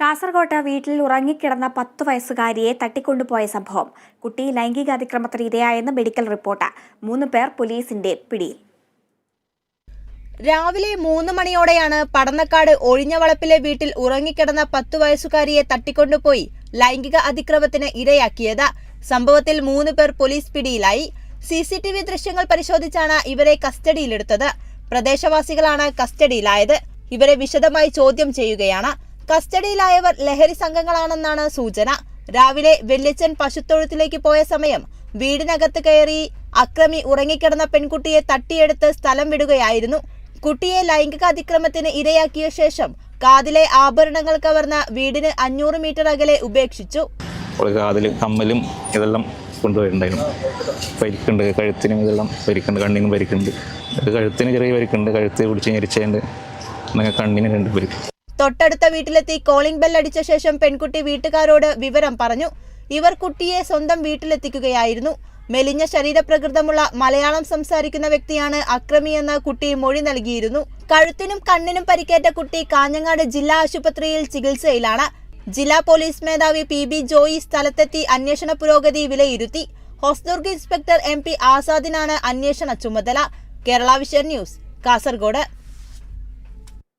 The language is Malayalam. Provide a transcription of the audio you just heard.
കാസർകോട്ട് വീട്ടിൽ ഉറങ്ങിക്കിടന്ന പത്തു വയസ്സുകാരിയെ തട്ടിക്കൊണ്ടുപോയ സംഭവം. കുട്ടി ലൈംഗിക അതിക്രമത്തിന് ഇരയായെന്ന് മെഡിക്കൽ റിപ്പോർട്ട്. മൂന്ന് പേർ പോലീസിന്റെ പിടിയിൽ. രാവിലെ മൂന്ന് മണിയോടെയാണ് പടന്നക്കാട് ഒഴിഞ്ഞവളപ്പിലെ വീട്ടിൽ ഉറങ്ങിക്കിടന്ന പത്തു വയസ്സുകാരിയെ തട്ടിക്കൊണ്ടുപോയി ലൈംഗിക അതിക്രമത്തിന് ഇരയാക്കിയത്. സംഭവത്തിൽ മൂന്ന് പേർ പോലീസ് പിടിയിലായി. സി സി ടി വി ദൃശ്യങ്ങൾ പരിശോധിച്ചാണ് ഇവരെ കസ്റ്റഡിയിലെടുത്തത്. പ്രദേശവാസികളാണ് കസ്റ്റഡിയിലായത്. ഇവരെ വിശദമായി ചോദ്യം ചെയ്യുകയാണ്. കസ്റ്റഡിയിലായവർ ലഹരി സംഘങ്ങളാണെന്നാണ് സൂചന. രാവിലെ വെള്ളിച്ചൻ പശുത്തൊഴുത്തിലേക്ക് പോയ സമയം വീടിനകത്ത് കയറി അക്രമി ഉറങ്ങിക്കിടന്ന പെൺകുട്ടിയെ തട്ടിയെടുത്ത് സ്ഥലം വിടുകയായിരുന്നു. കുട്ടിയെ ലൈംഗിക അതിക്രമത്തിന് ഇരയാക്കിയ ശേഷം കാതിലെ ആഭരണങ്ങൾ കവർന്ന വീടിന് അഞ്ഞൂറ് മീറ്റർ അകലെ ഉപേക്ഷിച്ചു. കാതിൽ കമ്മലും ഇതെല്ലാം കൊണ്ടുപോയിട്ടുണ്ടായിരുന്നു പരിക്കുണ്ട് കഴുത്തിനും ഇതെല്ലാം പരിക്കുണ്ട് കണ്ണിനും പരിക്കുണ്ട്. കഴുത്തിന് ചെറിയ പരിക്കുണ്ട് കഴുത്ത് പിടിച്ച് ഞെരിച്ചുണ്ട് അങ്ങനെ കണ്ണിന് രണ്ട് പരിക്ക്. തൊട്ടടുത്ത വീട്ടിലെത്തി കോളിംഗ് ബെൽ അടിച്ച ശേഷം പെൺകുട്ടി വീട്ടുകാരോട് വിവരം പറഞ്ഞു. ഇവർ കുട്ടിയെ സ്വന്തം വീട്ടിലെത്തിക്കുകയായിരുന്നു. മെലിഞ്ഞ ശരീരപ്രകൃതമുള്ള മലയാളം സംസാരിക്കുന്ന വ്യക്തിയാണ് അക്രമിയെന്ന് കുട്ടി മൊഴി നൽകിയിരുന്നു. കഴുത്തിനും കണ്ണിനും പരിക്കേറ്റ കുട്ടി കാഞ്ഞങ്ങാട് ജില്ലാ ആശുപത്രിയിൽ ചികിത്സയിലാണ്. ജില്ലാ പോലീസ് മേധാവി പി ബി ജോയി സ്ഥലത്തെത്തി അന്വേഷണ പുരോഗതി വിലയിരുത്തി. ഹോസ്ദുർഗ് ഇൻസ്പെക്ടർ എം പി ആസാദിനാണ് അന്വേഷണ ചുമതല. Kerala vision news Kasaragod.